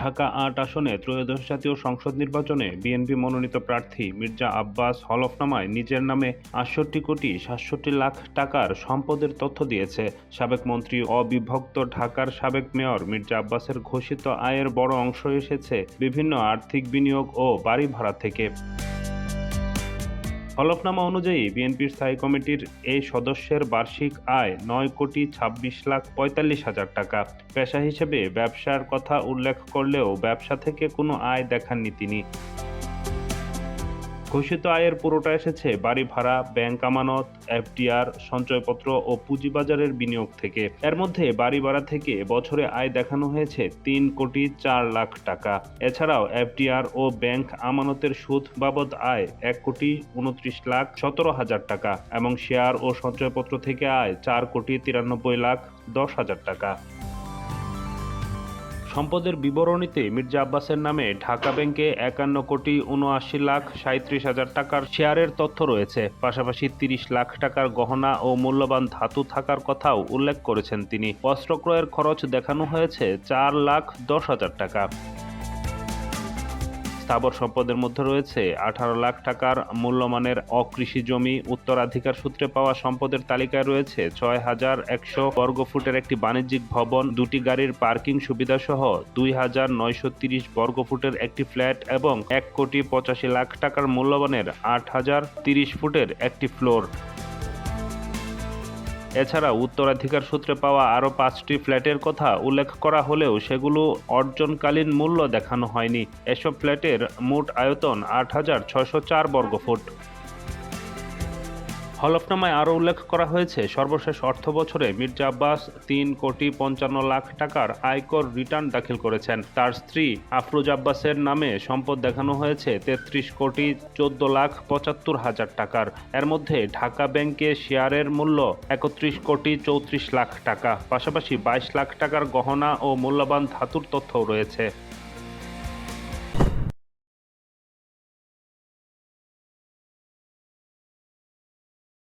ঢাকা আট আসনে ত্রয়োদশ জাতীয় সংসদ নির্বাচনে বিএনপি মনোনীত প্রার্থী মির্জা আব্বাস হলফনামায় নিজের নামে আটষট্টি কোটি সাতষট্টি লাখ টাকার সম্পদের তথ্য দিয়েছে। সাবেক মন্ত্রী অবিভক্ত ঢাকার সাবেক মেয়র মির্জা আব্বাসের ঘোষিত আয়ের বড় অংশ এসেছে বিভিন্ন আর্থিক বিনিয়োগ ও বাড়ি ভাড়া থেকে। হলফনামা অনুযায়ী বিএনপির স্থায়ী কমিটির এই সদস্যের বার্ষিক আয় নয় কোটি ছাব্বিশ লাখ পঁয়তাল্লিশ হাজার টাকা। পেশা হিসেবে ব্যবসার কথা উল্লেখ করলেও ব্যবসা থেকে কোনো আয় দেখাননি তিনি। ঘোষিত আয়ের পুরোটা এসেছে বাড়ি ভাড়া, ব্যাংক আমানত, এফডিআর, সঞ্চয়পত্র ও পুঁজিবাজারের বিনিয়োগ থেকে। এর মধ্যে বাড়ি ভাড়া থেকে বছরে আয় দেখানো হয়েছে তিন কোটি চার লাখ টাকা। এছাড়াও এফডিআর ও ব্যাংক আমানতের সুদ বাবদ আয় এক কোটি উনত্রিশ লাখ সতেরো হাজার টাকা এবং শেয়ার ও সঞ্চয়পত্র থেকে আয় চার কোটি তিরানব্বই লাখ দশ হাজার টাকা। সম্পদের বিবরণীতে মির্জা আব্বাসের নামে ঢাকা ব্যাংকে একান্ন কোটি উনআশি লাখ সাঁত্রিশ হাজার টাকার শেয়ারের তথ্য রয়েছে। পাশাপাশি তিরিশ লাখ টাকার গহনা ও মূল্যবান ধাতু থাকার কথাও উল্লেখ করেছেন তিনি। অস্ত্র ক্রয়ের খরচ দেখানো হয়েছে চার লাখ দশ হাজার টাকা। স্থাবর সম্পদের মধ্যে রয়েছে আঠারো লাখ টাকার মূল্যমানের অকৃষি জমি। উত্তরাধিকার সূত্রে পাওয়া সম্পদের তালিকায় রয়েছে ছয় হাজার একশো বর্গফুটের একটি বাণিজ্যিক ভবন, দুটি গাড়ির পার্কিং সুবিধা সহ দুই হাজার নয়শো তিরিশ বর্গফুটের একটি ফ্ল্যাট এবং এক কোটি পঁচাশি লাখ টাকার মূল্যমানের আট হাজার তিরিশ ফুটের একটি ফ্লোর। এছাড়া উত্তরাধিকার সূত্রে পাওয়া আরও পাঁচটি ফ্ল্যাটের কথা উল্লেখ করা হলেও সেগুলো অর্জনকালীন মূল্য দেখানো হয়নি। এসব ফ্ল্যাটের মোট আয়তন আট হাজার ছশো চার বর্গফুট। হলফনামায় আরও উল্লেখ করা হয়েছে, সর্বশেষ অর্থ বছরে মির্জা আব্বাস তিন কোটি পঞ্চান্ন লাখ টাকার আয়কর রিটার্ন দাখিল করেছেন। তার স্ত্রী আফরোজ আব্বাসের নামে সম্পদ দেখানো হয়েছে তেত্রিশ কোটি চোদ্দ লাখ পঁচাত্তর হাজার টাকার। এর মধ্যে ঢাকা ব্যাংকে শেয়ারের মূল্য একত্রিশ কোটি চৌত্রিশ লাখ টাকা, পাশাপাশি বাইশ লাখ টাকার গহনা ও মূল্যবান ধাতুর তথ্যও রয়েছে।